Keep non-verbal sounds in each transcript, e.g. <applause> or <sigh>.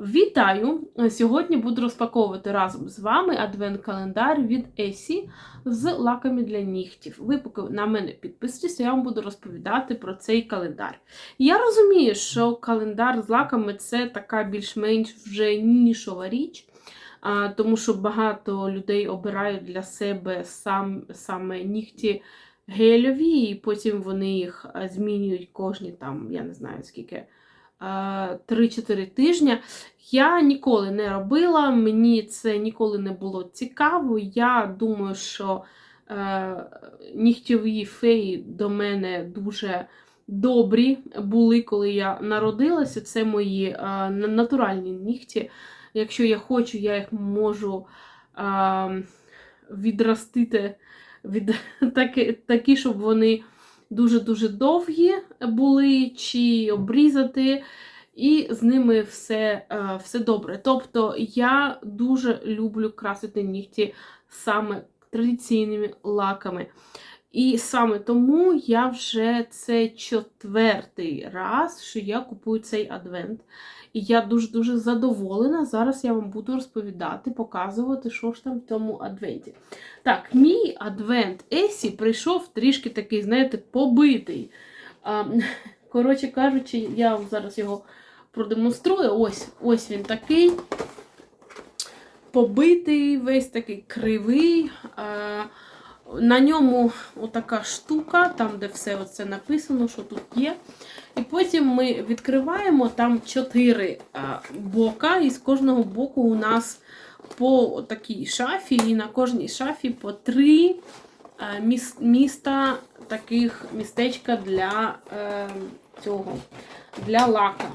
Вітаю! Сьогодні буду розпаковувати разом з вами адвент-календар від Есі з лаками для нігтів. Ви поки на мене підписуйтесь, я вам буду розповідати про цей календар. Я розумію, що календар з лаками це така більш-менш вже нішова річ, тому що багато людей обирають для себе сам, саме нігті гельові, і потім вони їх змінюють кожні там, я не знаю скільки. 3-4 тижні. Я ніколи не робила, мені це ніколи не було цікаво. Я думаю, що е, нігтєві феї до мене дуже добрі були, коли я народилася. Це мої е, натуральні нігті. Якщо я хочу, я їх можу е, відростити від <laughs> такі, такі, щоб вони дуже-дуже довгі були, чи обрізати, і з ними все е, все добре. Тобто я дуже люблю красити нігті саме традиційними лаками. І саме тому я вже це четвертий раз, що я купую цей адвент. І я дуже-дуже задоволена. Зараз я вам буду розповідати, показувати, що ж там в тому адвенті. Так, мій адвент Есі прийшов трішки такий, знаєте, побитий. Коротше кажучи, я вам зараз його продемонструю. Ось ось він такий. Побитий, весь такий кривий. На ньому отака штука, там, де все це написано, що тут є. І потім ми відкриваємо там чотири бока, і з кожного боку у нас по такій шафі, і на кожній шафі по три міста таких містечка для е, цього, для лака.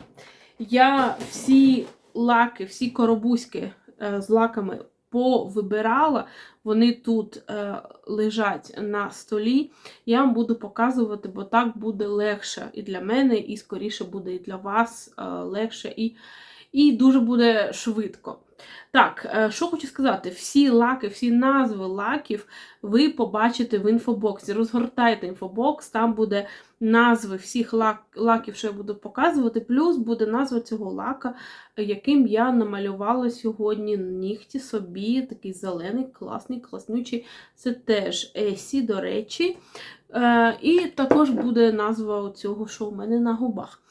Я всі лаки, всі коробуськи е, з лаками повибирала, вони тут е, лежать на столі. Я вам буду показувати, бо так буде легше і для мене, і скоріше буде і для вас е, легше, і, і дуже буде швидко. Так, е, що хочу сказати, всі лаки, всі назви лаків ви побачите в інфобоксі. Розгортайте інфобокс, там буде назви всіх лак, лаків, що я буду показувати, плюс буде назва цього лака, яким я намалювала сьогодні нігті собі, такий зелений, класний, класнючий. Це теж Есі, до речі. Е, І також буде назва цього, що у мене на губах.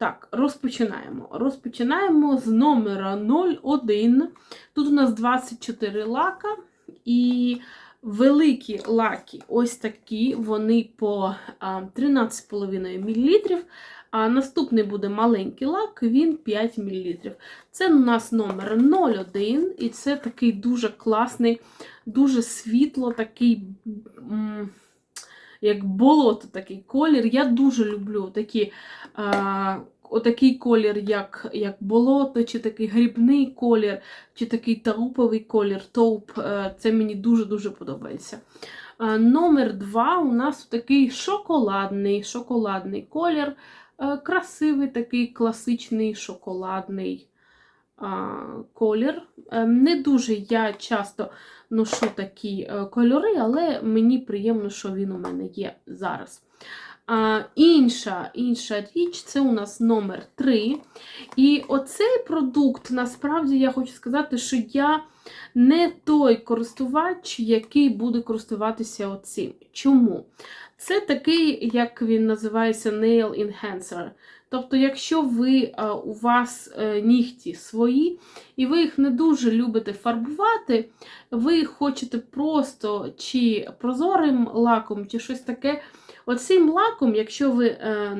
Так, розпочинаємо. Розпочинаємо з номера 01. Тут у нас 24 лака, і великі лаки ось такі, вони по 13,5 мл. А наступний буде маленький лак, він 5 мл. Це у нас номер 01, і це такий дуже класний, дуже світло, такий. Як болото такий колір. Я дуже люблю такі а, отакий колір, як як болото, чи такий грібний колір, чи такий тауповий колір. Тауп. Е, це мені дуже-дуже подобається. Номер два у нас такий шоколадний шоколадний колір. Е, красивий такий класичний шоколадний колір. Не дуже я часто ношу такі кольори, але мені приємно, що він у мене є зараз. А, Інша інша річ це у нас номер 3. І оцей продукт, насправді, я хочу сказати, що я не той користувач, який буде користуватися оцим. Чому? Це такий, як він називається, Nail Enhancer. Тобто, якщо ви, у вас е, нігті свої, і ви їх не дуже любите фарбувати, ви хочете просто чи прозорим лаком, чи щось таке. Оцим лаком, якщо ви е,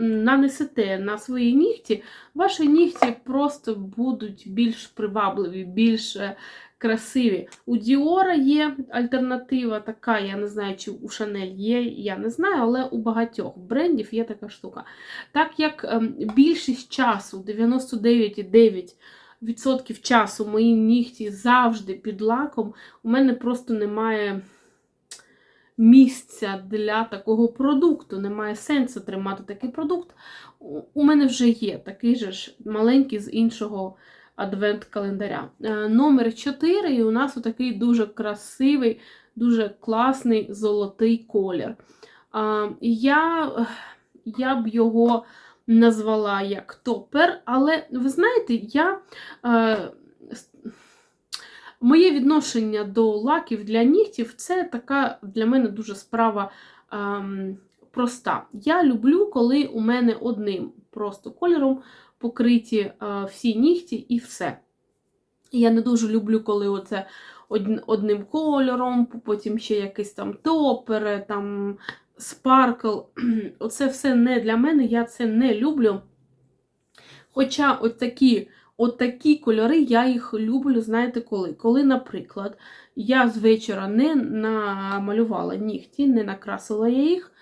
нанесете на свої нігті, ваші нігті просто будуть більш привабливі, більш е, красиві. У Діора є альтернатива, така, я не знаю, чи у Шанель є, я не знаю, але у багатьох брендів є така штука. Так як е, більшість часу, 99,9% часу, мої нігті завжди під лаком, у мене просто немає місця для такого продукту. Немає сенсу тримати такий продукт. У мене вже є такий же ж маленький з іншого адвент-календаря. Е, номер 4, і у нас такий дуже красивий, дуже класний золотий колір. Я, Я б його назвала як топер, але ви знаєте, я. Е, Моє відношення до лаків для нігтів це така для мене дуже справа ем, проста. Я люблю, коли у мене одним просто кольором покриті е, всі нігті і все. Я не дуже люблю, коли оце одним кольором, потім ще якийсь там топери, там спаркл. <clears throat> Оце все не для мене, я це не люблю. Хоча от такі кольори, я їх люблю, знаєте коли? Коли, наприклад, я з вечора не намалювала нігті, не накрасила я їх,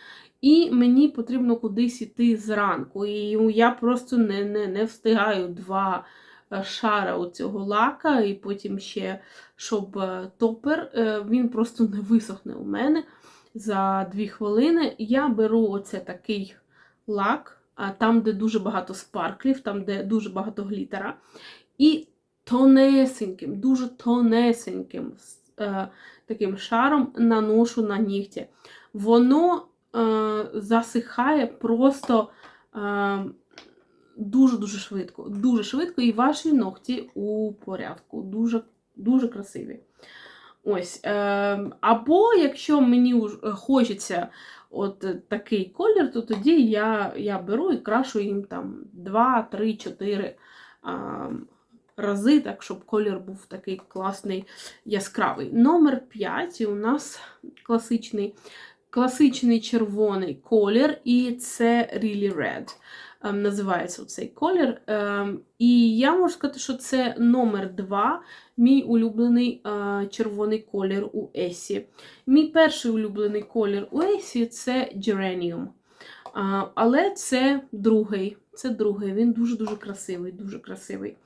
і мені потрібно кудись іти зранку. І я просто не, не, не встигаю два е, шара цього лака, і потім ще, щоб е, топер, е, він просто не висохне у мене за дві хвилини. Я беру оце такий лак, там, де дуже багато спарклів, там, де дуже багато глітера. І тонесеньким, дуже тонесеньким таким шаром наношу на нігті. Воно засихає просто е, дуже-дуже швидко. Дуже швидко, і ваші ногті у порядку. Дуже, дуже красиві. Ось. Е, або якщо мені хочеться от е, такий колір, то тоді я, я беру і крашу їм там 2, 3, 4 рази, так, щоб колір був такий класний, яскравий. Номер 5 у нас класичний, класичний червоний колір, і це Really Red. ем, Називається цей колір. Ем, І я можу сказати, що це номер 2 мій улюблений е, червоний колір у Есі. Мій перший улюблений колір у Есі це Geranium. Але це другий. Це другий. Він дуже-дуже красивий, дуже красивий.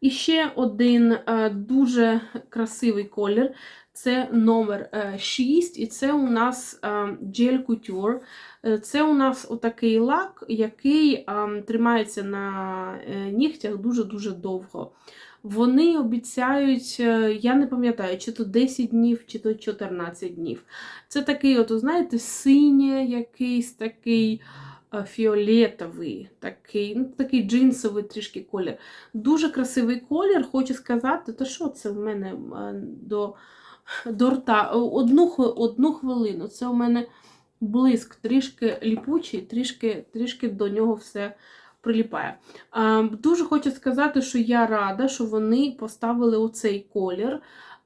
І ще один е, дуже красивий колір це номер 6, і це у нас е, Gel Couture. Е, Це у нас отакий лак, який е, тримається на е, нігтях дуже-дуже довго. Вони обіцяють, е, я не пам'ятаю, чи то 10 днів, чи то 14 днів. Це такий, от, знаєте, синій якийсь такий е, фіолетовий, такий, ну, такий джинсовий трішки колір. Дуже красивий колір, хочу сказати, то що це в мене е, до, до рта? Одну, одну хвилину. Це у мене блиск, трішки ліпучий, трішки, трішки до нього все приліпає. А, Дуже хочу сказати, що я рада, що вони поставили оцей колір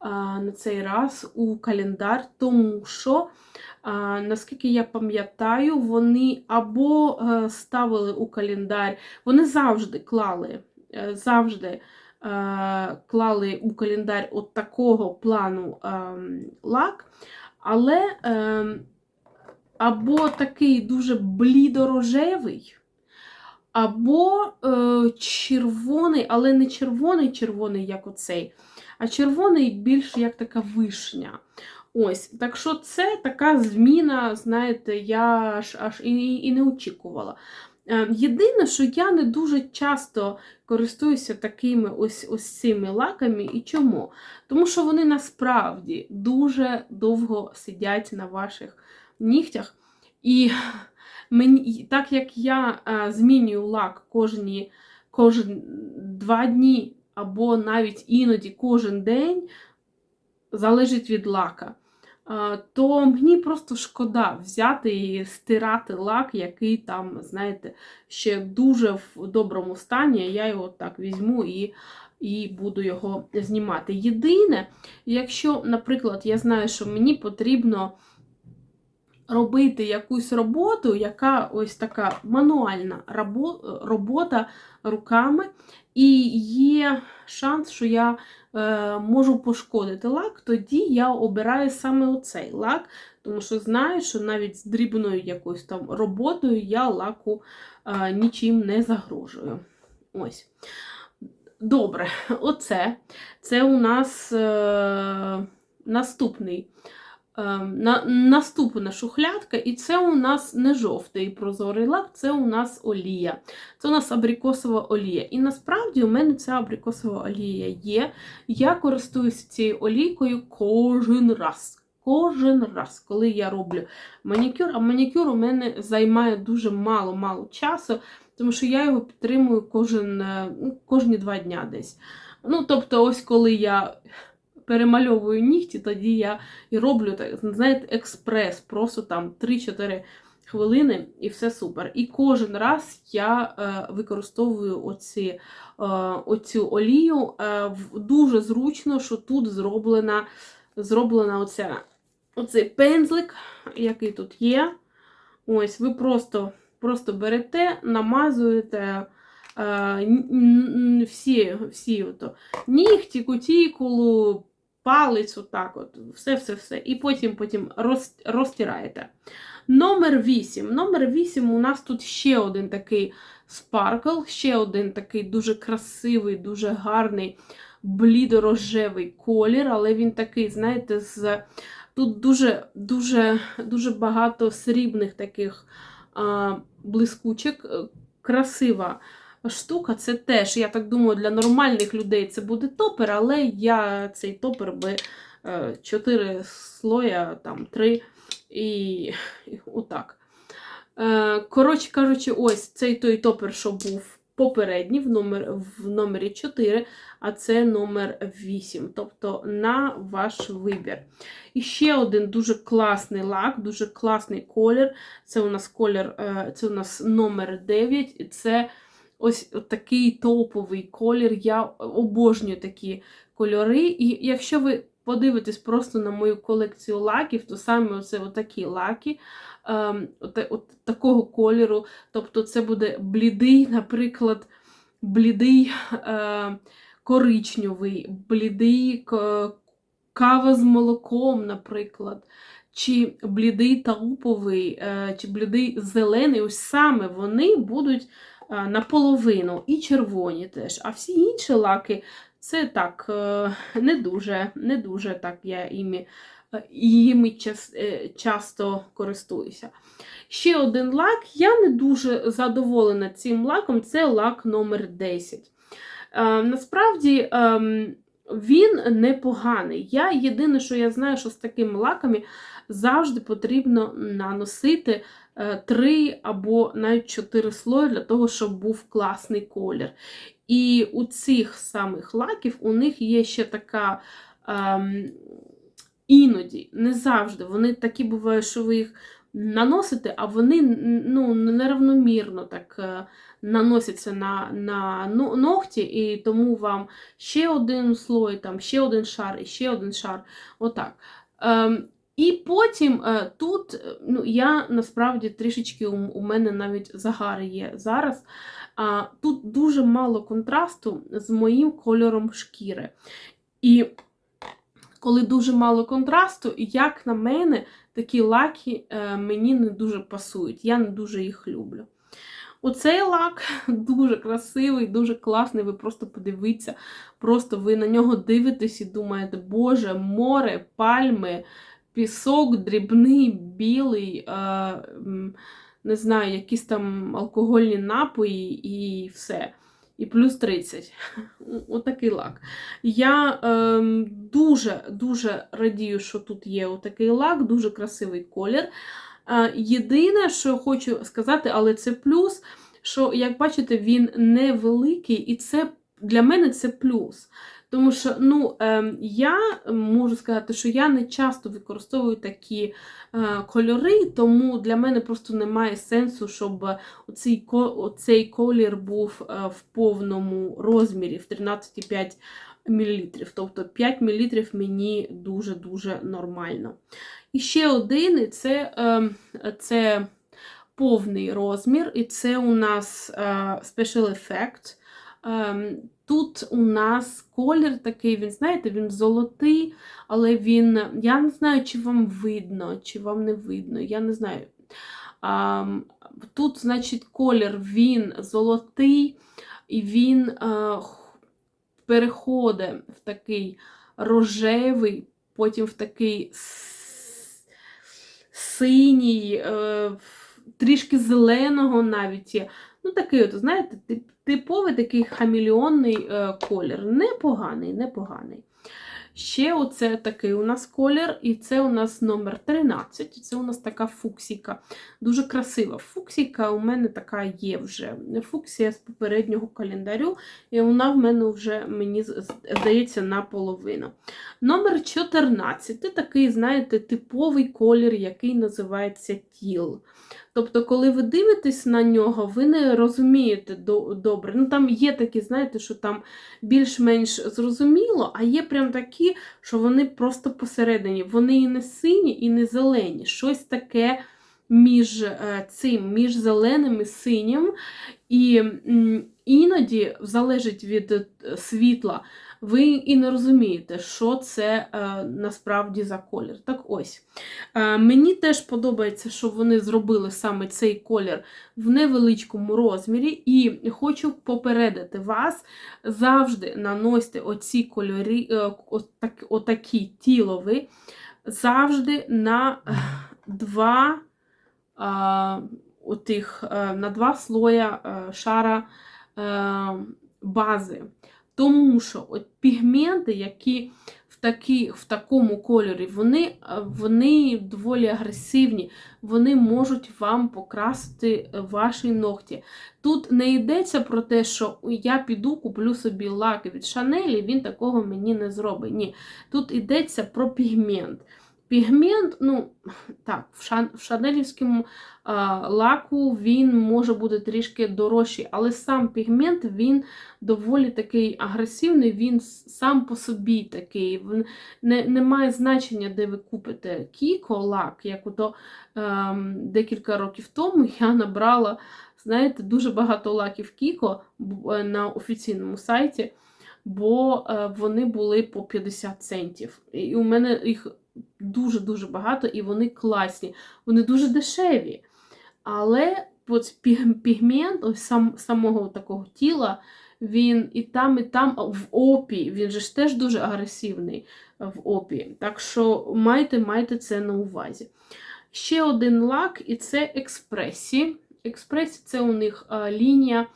на цей раз у календар, тому що, наскільки я пам'ятаю, вони або е, ставили у календар, вони завжди клали, е, завжди клали у календар от такого плану ем, лак, але ем, або такий дуже блідорожевий, або е, червоний, але не червоний-червоний, як оцей, а червоний більш як така вишня. Ось, так що це така зміна, знаєте, я аж, аж і, і не очікувала. Е, Єдине, що я не дуже часто користуюся такими ось, ось цими лаками. І чому? Тому що вони насправді дуже довго сидять на ваших нігтях. І <laughs> мені, так як я е, змінюю лак кожні, кожен два дні, або навіть іноді кожен день, залежить від лака, то мені просто шкода взяти і стирати лак, який там, знаєте, ще дуже в доброму стані. Я його так візьму і. І буду його знімати. Єдине, якщо, наприклад, я знаю, що мені потрібно робити якусь роботу, яка ось така мануальна робота руками, і є шанс, що я е, можу пошкодити лак, тоді я обираю саме оцей лак, тому що знаю, що навіть з дрібною якоюсь там роботою я лаку е, нічим не загрожую. Ось. Добре, оце. Це у нас е, наступний. Ем, на, наступна шухлядка, і це у нас не жовтий прозорий лак, це у нас олія. Це у нас абрикосова олія. І насправді у мене ця абрикосова олія є. Я користуюся цією олійкою кожен раз. Кожен раз, коли я роблю манікюр, а манікюр у мене займає дуже мало-мало часу, тому що я його підтримую кожен, е, ну, кожні два дня десь. Ну, тобто, ось коли я перемальовую нігті, тоді я і роблю так, знаєте, експрес, просто там 3-4 хвилини і все супер. І кожен раз я е, використовую оці, е, оцю олію. Е, дуже зручно, що тут зроблена, зроблена оця, оцей пензлик, який тут є. Ось, ви просто, просто берете, намазуєте. е, всі, всі ото, нігті, кутікулу, палець, отак от, все-все-все. І потім, потім роз, розтираєте. Номер 8. Номер 8 у нас тут ще один такий спаркл, ще один такий дуже красивий, дуже гарний блідорожевий колір, але він такий, знаєте, з тут дуже дуже, дуже багато срібних таких а, блискучок. Е, Красива штука. Це теж, я так думаю, для нормальних людей це буде топер, але я цей топер би 4 слоя, там 3 і, і отак. Е, Коротше кажучи, ось цей той топер, що був попередній в, номер, в номері 4, а це номер 8. Тобто на ваш вибір. І ще один дуже класний лак, дуже класний колір. Це у нас колір, е, це у нас номер 9, і це ось такий топовий колір. Я обожнюю такі кольори. І якщо ви подивитесь просто на мою колекцію лаків, то саме оце отакі лаки ем, от, от такого кольору. Тобто це буде блідий, наприклад, блідий е, коричневий, блідий кава з молоком, наприклад. Чи блідий тауповий, е, чи блідий зелений, ось саме вони будуть наполовину і червоні теж. А всі інші лаки це так, е, не дуже, не дуже так я іми, е, їми час, е, часто користуюся. Ще один лак. Я не дуже задоволена цим лаком, це лак номер 10. Е, насправді ем, він непоганий. Я єдине, що я знаю, що з такими лаками завжди потрібно наносити 3 або навіть 4 слої для того, щоб був класний колір. І у цих самих лаків у них є ще така. Ем, іноді, не завжди. Вони такі бувають, що ви їх наносите, а вони ну, неравномірно так е, наносяться на, на ну- ногті, і тому вам ще один слой, там, ще один шар і ще один шар. Отак. Ем, і потім е, тут е, ну, я насправді трішечки у, мене навіть загар є зараз. А, тут дуже мало контрасту з моїм кольором шкіри. І коли дуже мало контрасту, як на мене, такі лаки е, мені не дуже пасують. Я не дуже їх люблю. Оцей лак <laughs> дуже красивий, дуже класний. Ви просто подивіться, просто ви на нього дивитесь і думаєте, Боже, море, пальми, пісок, дрібний, білий, е, не знаю, якісь там алкогольні напої і все. І плюс 30. Отакий лак. Я ем, дуже дуже радію, що тут є отакий лак, дуже красивий колір. Е, єдине, що хочу сказати, але це плюс, що, як бачите, він невеликий, і це для мене це плюс. Тому що ну, ем, я можу сказати, що я не часто використовую такі е, кольори, тому для мене просто немає сенсу, щоб оцей, оцей колір був е, в повному розмірі, в 13,5 мл. Тобто 5 мл мені дуже-дуже нормально. І ще один, це, е, це повний розмір, і це у нас е, Special Effect. Тут у нас колір такий, він, знаєте, він золотий, але він. Я не знаю, чи вам видно, чи вам не видно. Я не знаю. Ам, Тут, значить, колір він золотий, і він е, х- переходить в такий рожевий, потім в такий синій, е, трішки зеленого навіть. Ну, такий, от, знаєте, тип- типовий такий хамільйонний е, колір. Непоганий, непоганий. Ще оце такий у нас колір, і це у нас номер 13. Це у нас така фуксіка. Дуже красива фуксіка. У мене така є вже фуксія з попереднього календарю, і вона в мене вже, мені здається, наполовину. Номер 14 такий, знаєте, типовий колір, який називається тіл. Тобто, коли ви дивитесь на нього, ви не розумієте добре. Ну, Там є такі, знаєте, що там більш-менш зрозуміло, а є прям такі, що вони просто посередині. Вони і не сині, і не зелені. Щось таке між е, цим, між зеленим і синім. І іноді залежить від е, світла ви і не розумієте, що це е, насправді за колір. Так ось. Мені теж подобається, що вони зробили саме цей колір в невеличкому розмірі, і хочу попередити вас, завжди наносьте оці кольори, отак, отакі тілови, завжди на два. Е, Отих, е, на два слоя е, шара е, бази. Тому що от пігменти, які в такі, в такому кольорі, вони вони доволі агресивні, вони можуть вам покрасити ваші ногті. Тут не йдеться про те, що я піду, куплю собі лак від Шанелі, він такого мені не зробить. Ні. Тут йдеться про пігмент. Пігмент, ну, так, в, шан, в шанелівському лаку він може бути трішки дорожчий, але сам пігмент він доволі такий агресивний, він сам по собі такий. Не, не має значення, де ви купите Кіко лак, як ото а, декілька років тому я набрала, знаєте, дуже багато лаків Кіко е, на офіційному сайті. Бо е, вони були по 50 центів. І у мене їх дуже-дуже багато, і вони класні, вони дуже дешеві. Але от пігмент ось сам, самого такого тіла, він і там, і там в опі, він же ж теж дуже агресивний в опі. Так що майте, майте це на увазі. Ще один лак, і це експресі. Експресі це у них лінія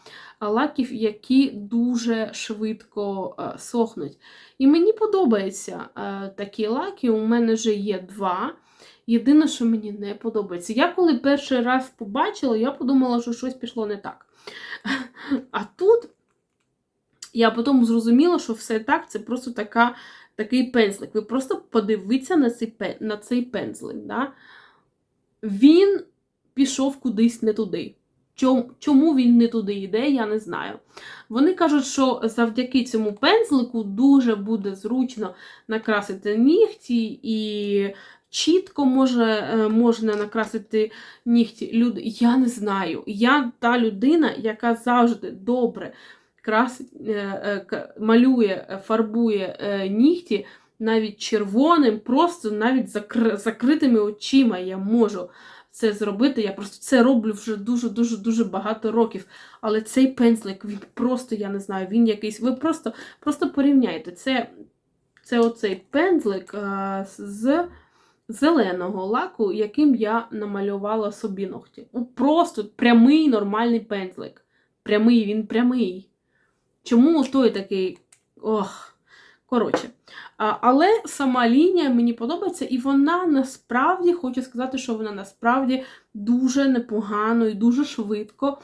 лаків, які дуже швидко сохнуть. І мені подобаються такі лаки, у мене вже є два. Єдине, що мені не подобається. Я коли перший раз побачила, я подумала, що щось пішло не так. А тут я потім зрозуміла, що все так, це просто така, такий пензлик. Ви просто подивіться на цей на цей пензлик. Да? Він пішов кудись не туди. Чому він не туди йде, я не знаю. Вони кажуть, що завдяки цьому пензлику дуже буде зручно накрасити нігті, і чітко може, е, можна накрасити нігті. Люд... Я не знаю. Я та людина, яка завжди добре красить, е, е, малює, фарбує нігті навіть червоним, просто навіть закр... закритими очима я можу це зробити. Я просто це роблю вже дуже-дуже дуже багато років. Але цей пензлик, він просто, я не знаю, він якийсь. Ви просто просто порівняйте. Це це оцей пензлик а, з зеленого лаку, яким я намалювала собі ногті. Ну, Просто прямий нормальний пензлик. Прямий, він прямий. Чому той такий. Ох. Коротше, але сама лінія мені подобається, і вона насправді, хочу сказати, що вона насправді дуже непогано і дуже швидко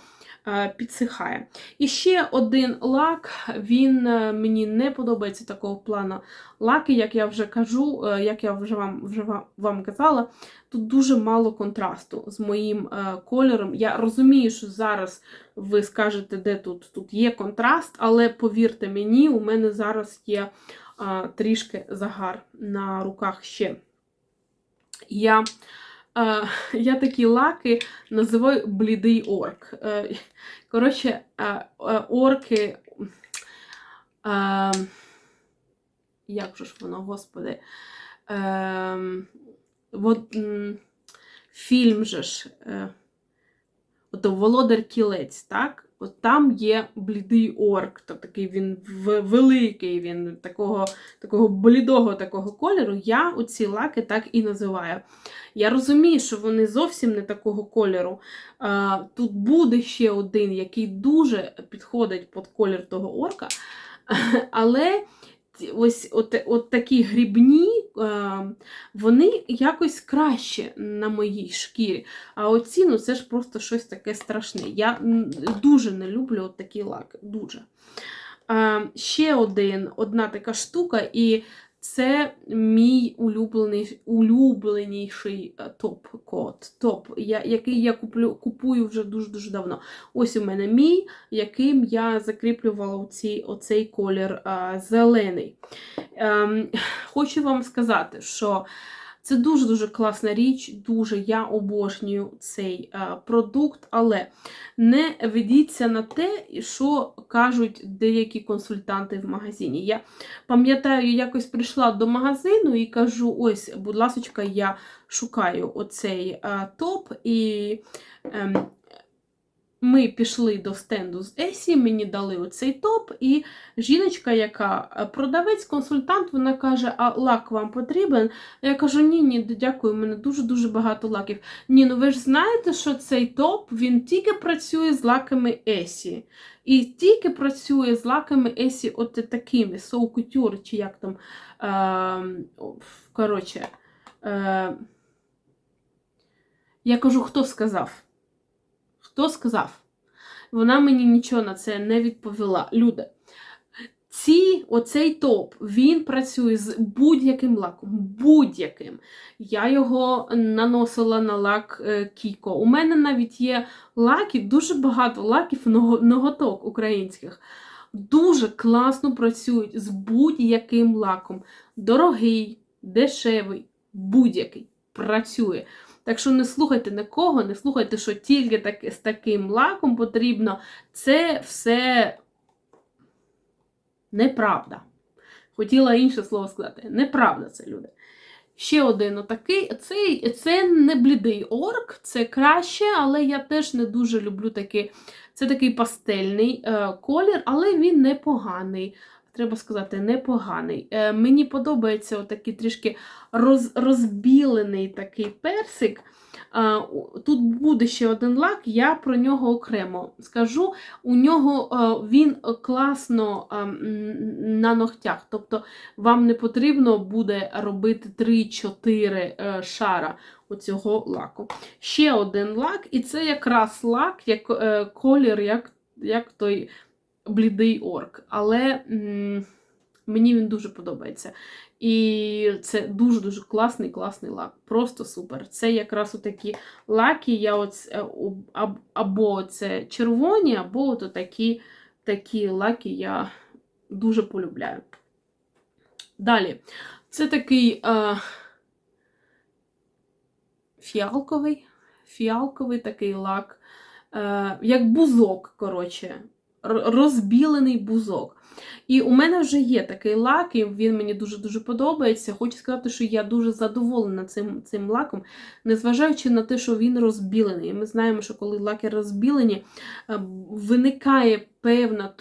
підсихає. І ще один лак, він е, мені не подобається такого плану лаки, як я вже кажу, е, як я вже вам вже вам казала, тут дуже мало контрасту з моїм кольором. Я розумію, що зараз ви скажете, де тут, тут є контраст, але повірте мені, у мене зараз є трішки загар на руках ще. Я я такі лаки називаю блідий орк. Е, коротше, орки. Як же ж воно, господи? Ем, от, фільм же ж. Е, ото Володар Кілець, так? От там є блідий орк, то такий він великий, він такого такого блідого такого кольору. Я оці лаки так і називаю. Я розумію, що вони зовсім не такого кольору. А, Тут буде ще один, який дуже підходить під колір того орка. <laughs> Але ось от, от такі грібні, е, вони якось краще на моїй шкірі. А оці, ну це ж просто щось таке страшне. Я дуже не люблю от такі лаки. Дуже. Е, ще один, одна така штука, і це мій улюблений, улюбленіший е, топ-код, топ, я, який я куплю, купую вже дуже-дуже давно. Ось у мене мій, яким я закріплювала оці, оцей колір а, зелений. Ем, <sighs> хочу вам сказати, що це дуже-дуже класна річ, дуже я обожнюю цей а, продукт, але не ведіться на те, що кажуть деякі консультанти в магазині. Я пам'ятаю, якось прийшла до магазину і кажу: ось, будь ласка, я шукаю оцей а, топ, і ем, ми пішли до стенду з Есі, мені дали оцей топ, і жіночка, яка е, продавець, консультант, вона каже: А лак вам потрібен? Я кажу: ні, ні, дякую, у мене дуже-дуже багато лаків. Ні, ну ви ж знаєте, що цей топ він тільки працює з лаками Есі. І тільки працює з лаками Есі, от такими, So Couture, чи як там. Е, коротше. Е, я кажу, хто сказав? Хто сказав? Вона мені нічого на це не відповіла. Люди, ці, оцей топ, він працює з будь-яким лаком. Будь-яким. Я його наносила на лак е, Кіко. У мене навіть є лаки, дуже багато лаків ноготок українських. Дуже класно працюють з будь-яким лаком. Дорогий, дешевий, будь-який працює. Так що не слухайте нікого, не слухайте, що тільки так, з таким лаком потрібно. Це все неправда. Хотіла інше слово сказати. Неправда це люди. Ще один отакий. Цей, це не блідий орк, це краще, але я теж не дуже люблю такий. Це такий пастельний е, колір, але він непоганий. Треба сказати, непоганий. Е, мені подобається отакий трішки роз, розбілений такий персик. Тут буде ще один лак, я про нього окремо скажу. У нього е, він класно е, на ногтях. Тобто вам не потрібно буде робити 3-4 е, шара оцього лаку. Ще один лак, і це якраз лак, як колір, як, як той блідий орк. Але м, мені він дуже подобається. І це дуже-дуже класний, класний лак. Просто супер. Це якраз такі лаки, я оц, е, або це червоні, або от такі, такі лаки я дуже полюбляю. Далі, це такий е, фіалковий, фіалковий такий лак, е, як бузок, коротше, розбілений бузок. І у мене вже є такий лак, і він мені дуже-дуже подобається. Хочу сказати, що я дуже задоволена цим, цим лаком, незважаючи на те, що він розбілений. Ми знаємо, що коли лаки розбілені, е, виникає певна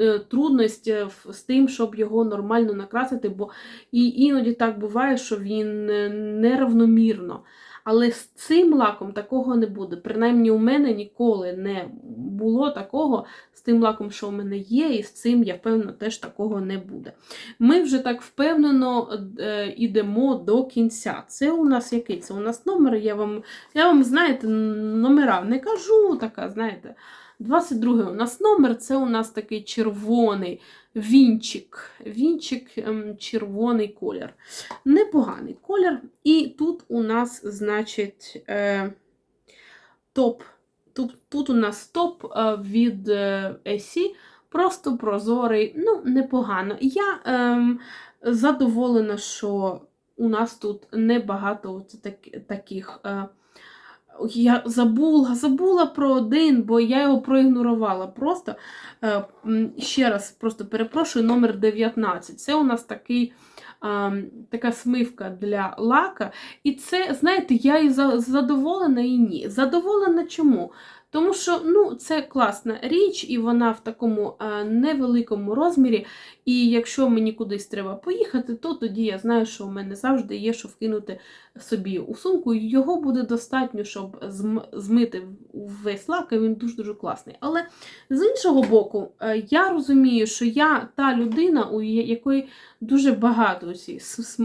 е, трудність е, з тим, щоб його нормально накрасити, бо і іноді так буває, що він неравномірно. Але з цим лаком такого не буде. Принаймні, у мене ніколи не було такого з тим лаком, що у мене є, і з цим, я впевнена, теж такого не буде. Ми вже так впевнено е, йдемо до кінця. Це у нас який? Це у нас номер. Я вам, я вам знаєте, номера не кажу, така, знаєте. 22 у нас номер, це у нас такий червоний вінчик. Вінчик, ем, червоний колір. Непоганий колір. І тут у нас, значить, е, топ. Тут, тут у нас топ е, від е, Есі. Просто прозорий, ну, непогано. Я ем, задоволена, що у нас тут небагато от так, таких. Е, я забула, забула про один, бо я його проігнорувала. Просто е, ще раз просто перепрошую, номер 19. Це у нас такий, така смивка для лака. І це, знаєте, я і задоволена і ні. Задоволена чому? Тому що ну, це класна річ, і вона в такому е, невеликому розмірі. І якщо мені кудись треба поїхати, то тоді я знаю, що у мене завжди є, що вкинути собі у сумку. Його буде достатньо, щоб змити весь лак, і він дуже-дуже класний. Але з іншого боку, е, я розумію, що я та людина, у якої дуже багато усіх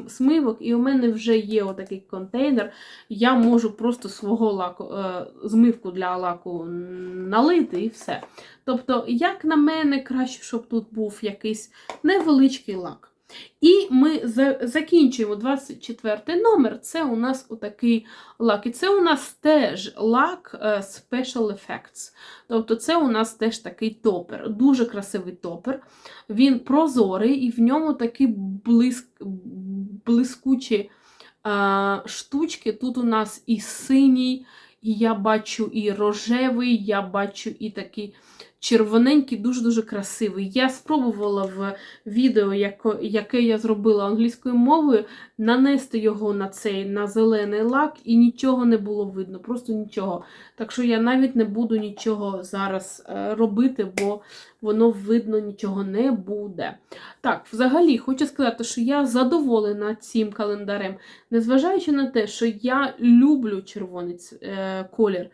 смивок, і у мене вже є отакий контейнер. Я можу просто свого лаку, е, змивку для лаку налити і все. Тобто, як на мене, краще, щоб тут був якийсь невеличкий лак. І ми за- закінчуємо 24 номер. Це у нас отакий лак. І це у нас теж лак е, Special Effects. Тобто, це у нас теж такий топер. Дуже красивий топер. Він прозорий і в ньому такі блиск... блискучі е, штучки. Тут у нас і синій, і я бачу і рожевий, я бачу і такий червоненький, дуже-дуже красивий. Я спробувала в відео, яке я зробила англійською мовою, нанести його на цей на зелений лак, і нічого не було видно, просто нічого. Так що я навіть не буду нічого зараз е, робити, бо воно видно нічого не буде. Так, взагалі, хочу сказати, що я задоволена цим календарем, незважаючи на те, що я люблю червоний е, колір.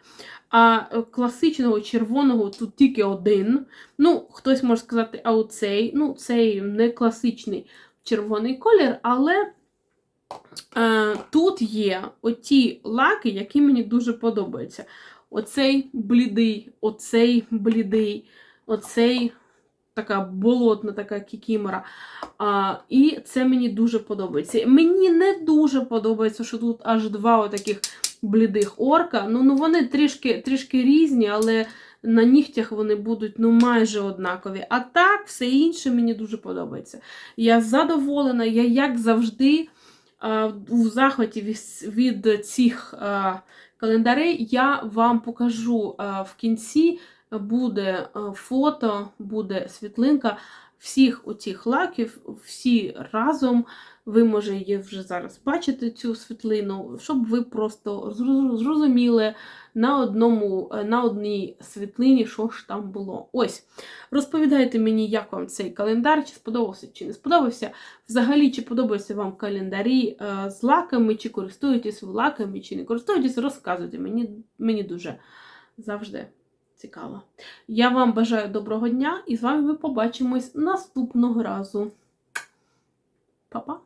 А е, класичного червоного тут тільки один. Ну, хтось може сказати, а оцей, ну, цей не класичний червоний колір, але е, тут є оті лаки, які мені дуже подобаються. Оцей блідий, оцей блідий, оцей така болотна така кікімора. А, і це мені дуже подобається. Мені не дуже подобається, що тут аж два отаких блідих орка. Ну, ну вони трішки, трішки різні, але на нігтях вони будуть ну, майже однакові. А так, все інше мені дуже подобається. Я задоволена, я як завжди у захваті від цих календарей. Я вам покажу в кінці. Буде фото, буде світлинка всіх оцих лаків, всі разом. Ви, може, її вже зараз бачите цю світлину, щоб ви просто зрозуміли на, одному, е, на одній світлині, що ж там було. Ось. Розповідайте мені, як вам цей календар, чи сподобався, чи не сподобався. Взагалі, чи подобаються вам календарі е, з лаками, чи користуєтесь лаками, чи не користуєтесь, розказуйте. Мені, мені дуже завжди цікаво. Я вам бажаю доброго дня і з вами ми побачимось наступного разу. Па-па!